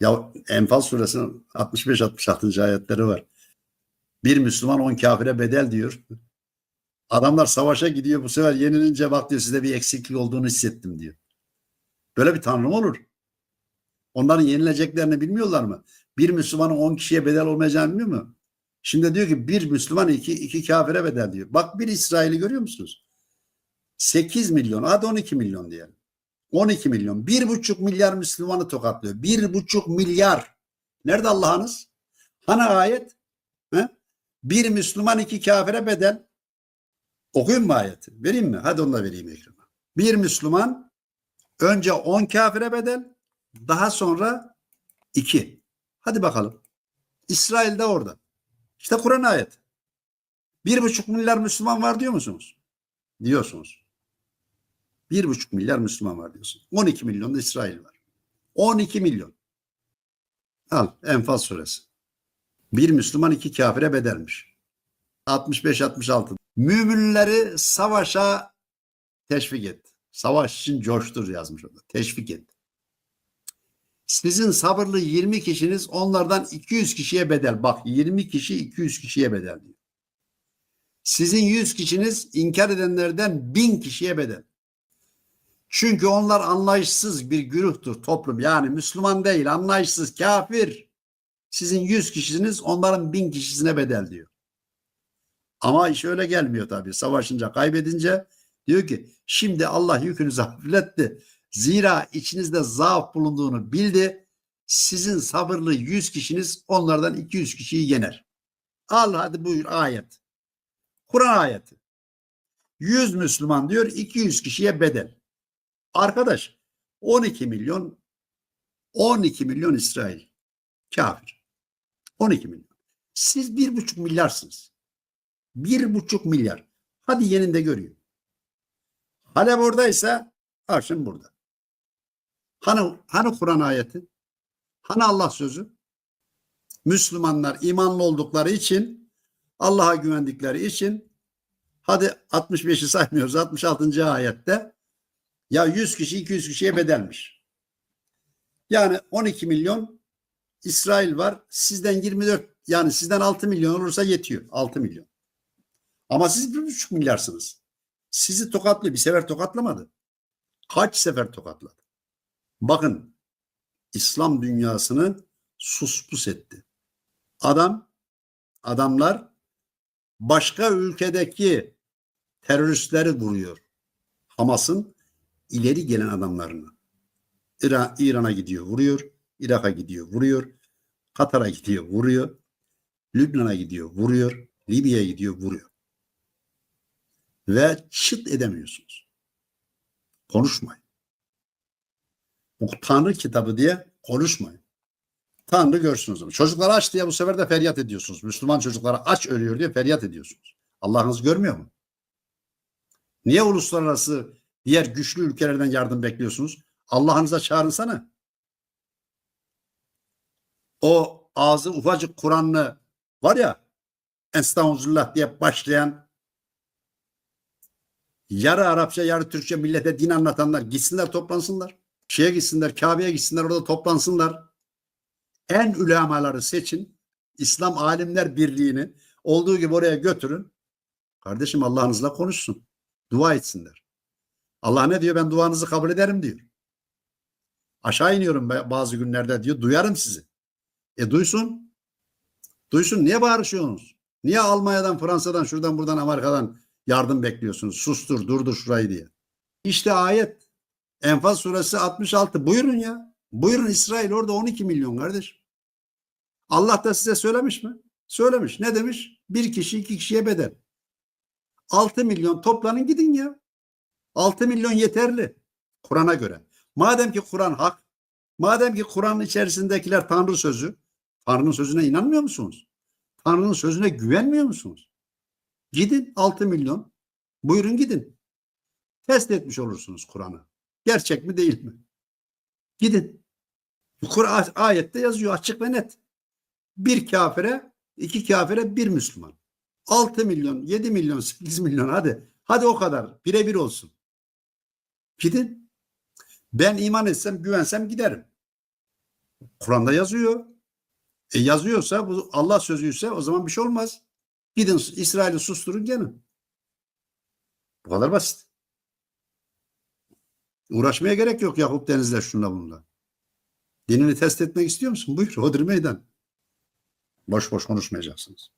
Ya Enfal suresinin 65-66. ayetleri var. Bir Müslüman on kafire bedel diyor. Adamlar savaşa gidiyor bu sefer yenilince bak diyor sizde bir eksiklik olduğunu hissettim diyor. Böyle bir tanrı mı olur? Onların yenileceklerini bilmiyorlar mı? Bir Müslümanın on kişiye bedel olmayacağını bilmiyor mu? Şimdi diyor ki bir Müslüman iki, iki kafire bedel diyor. Bak bir İsrail'i görüyor musunuz? 8 milyon hadi 12 milyon diyelim. 12 milyon. Bir buçuk milyar Müslümanı tokatlıyor. Bir buçuk milyar. Nerede Allah'ınız? Hani ayet? He? Bir Müslüman iki kafire bedel. Okuyun mu ayeti? Vereyim mi? Hadi onu da vereyim ekrana. Bir Müslüman önce on kafire bedel. Daha sonra iki. Hadi bakalım. İsrail'de orada. İşte Kur'an ayet. Bir buçuk milyar Müslüman var diyor musunuz? Diyorsunuz. Bir buçuk milyar Müslüman var diyorsun. 12 milyon da İsrail var. 12 milyon. Al Enfal suresi. Bir Müslüman iki kafire bedelmiş. 65-66. Müminleri savaşa teşvik et. Savaş için coştur yazmış orada. Teşvik et. Sizin sabırlı 20 kişiniz onlardan 200 kişiye bedel. Bak 20 kişi 200 kişiye bedel diyor. Sizin 100 kişiniz inkar edenlerden 1000 kişiye bedel. Çünkü onlar anlayışsız bir güruhtur toplum. Yani Müslüman değil, anlayışsız, kafir. Sizin 100 kişisiniz, onların 1000 kişisine bedel diyor. Ama iş öyle gelmiyor tabii. Savaşınca, kaybedince diyor ki şimdi Allah yükünüzü hafifletti. Zira içinizde zaaf bulunduğunu bildi. Sizin sabırlı 100 kişiniz onlardan 200 kişiyi yener. Al hadi buyur ayet. Kur'an ayeti. 100 Müslüman diyor 200 kişiye bedel. Arkadaş 12 milyon 12 milyon İsrail kafir. 12 milyon. Siz bir buçuk milyarsınız. Bir buçuk milyar. Hadi yeninde görüyor. Halep oradaysa Arşın burada. Hani, hani Kur'an ayeti? Hani Allah sözü? Müslümanlar imanlı oldukları için Allah'a güvendikleri için hadi 65'i saymıyoruz 66. ayette ya 100 kişi 200 kişiye bedelmiş. Yani 12 milyon İsrail var. Sizden 24 yani sizden 6 milyon olursa yetiyor. 6 milyon. Ama siz 1,5 milyarsınız. Sizi tokatlı bir sefer tokatlamadı. Kaç sefer tokatladı? Bakın İslam dünyasını suspus etti. Adam adamlar başka ülkedeki teröristleri vuruyor. Hamas'ın ileri gelen adamlarını. İran, İran'a gidiyor vuruyor. Irak'a gidiyor vuruyor. Katar'a gidiyor vuruyor. Lübnan'a gidiyor vuruyor. Libya'ya gidiyor vuruyor. Ve çıt edemiyorsunuz. Konuşmayın. Bu Tanrı kitabı diye konuşmayın. Tanrı görsün o zaman. Çocuklar aç diye bu sefer de feryat ediyorsunuz. Müslüman çocuklara aç ölüyor diye feryat ediyorsunuz. Allah'ınız görmüyor mu? Niye uluslararası diğer güçlü ülkelerden yardım bekliyorsunuz? Allah'ınıza çağırınsana. O ağzı ufacık Kur'an'lı var ya Estağfurullah diye başlayan yarı Arapça yarı Türkçe millete din anlatanlar gitsinler toplansınlar. Şeye gitsinler Kabe'ye gitsinler orada toplansınlar. En ulemaları seçin. İslam Alimler Birliği'ni olduğu gibi oraya götürün. Kardeşim Allah'ınızla konuşsun. Dua etsinler. Allah ne diyor? Ben duanızı kabul ederim diyor. Aşağı iniyorum bazı günlerde diyor. Duyarım sizi. E duysun. Duysun. Niye bağırışıyorsunuz? Niye Almanya'dan, Fransa'dan, şuradan, buradan, Amerika'dan yardım bekliyorsunuz? Sustur, durdur şurayı diye. İşte ayet. Enfal suresi 66. Buyurun ya. Buyurun İsrail orada 12 milyon kardeş. Allah da size söylemiş mi? Söylemiş. Ne demiş? Bir kişi iki kişiye bedel. 6 milyon toplanın gidin ya. 6 milyon yeterli. Kur'an'a göre. Madem ki Kur'an hak, madem ki Kur'an'ın içerisindekiler Tanrı sözü, Tanrı'nın sözüne inanmıyor musunuz? Tanrı'nın sözüne güvenmiyor musunuz? Gidin 6 milyon. Buyurun gidin. Test etmiş olursunuz Kur'an'ı. Gerçek mi değil mi? Gidin. Kur'an ayette yazıyor açık ve net. Bir kafire, iki kafire, bir Müslüman. 6 milyon, 7 milyon, 8 milyon hadi. Hadi o kadar. Birebir olsun. Gidin. Ben iman etsem, güvensem giderim. Kur'an'da yazıyor. E yazıyorsa bu Allah sözüyse o zaman bir şey olmaz. Gidin İsrail'i susturun gelin. Bu kadar basit. Uğraşmaya gerek yok Yakup Deniz'le şunla bununla. Dinini test etmek istiyor musun? Buyur Hodri meydan. Boş boş konuşmayacaksınız.